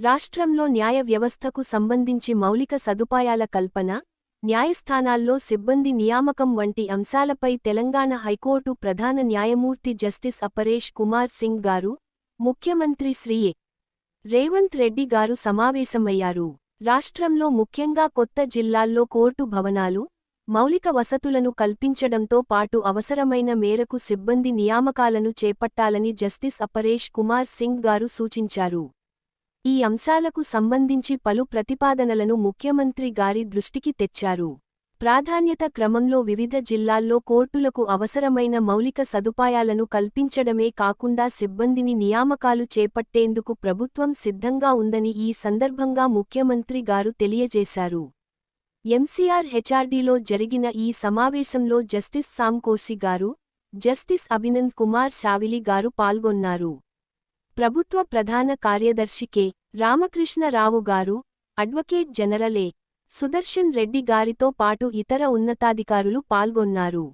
రాష్ట్రంలో న్యాయ వ్యవస్థకు సంబంధించి మౌలిక సదుపాయాల కల్పన న్యాయస్థానాల్లో సిబ్బంది నియామకం వంటి అంశాలపై తెలంగాణ హైకోర్టు ప్రధాన న్యాయమూర్తి జస్టిస్ అపరేష్ కుమార్ సింగ్ గారు ముఖ్యమంత్రి శ్రీఏ రేవంత్ రెడ్డి గారు సమావేశమయ్యారు. రాష్ట్రంలో ముఖ్యంగా కొత్త జిల్లాల్లో కోర్టు భవనాలు మౌలిక వసతులను కల్పించడంతో పాటు అవసరమైన మేరకు సిబ్బంది నియామకాలను చేపట్టాలని జస్టిస్ అపరేష్ కుమార్ సింగ్ గారు సూచించారు. ఈ అంశాలకు సంబంధించి పలు ప్రతిపాదనలను ముఖ్యమంత్రి గారి దృష్టికి తెచ్చారు. ప్రాధాన్యత క్రమంలో వివిధ జిల్లాల్లో కోర్టులకు అవసరమైన మౌలిక సదుపాయాలను కల్పించడమే కాకుండా సిబ్బందిని నియామకాలు చేపట్టేందుకు ప్రభుత్వం సిద్ధంగా ఉందని ఈ సందర్భంగా ముఖ్యమంత్రి గారు తెలియజేశారు. ఎంసీఆర్ హెచ్ఆర్డీలో జరిగిన ఈ సమావేశంలో జస్టిస్ సామ్కోసి గారు జస్టిస్ అభినంద్ కుమార్ శావిలి గారు పాల్గొన్నారు. ప్రభుత్వ ప్రధాన కార్యదర్శి కె. రామకృష్ణరావు గారు advocate general A Sudarshan Reddy గారితో పాటు ఇతర ఉన్నతాధికారులు పాల్గొన్నారు.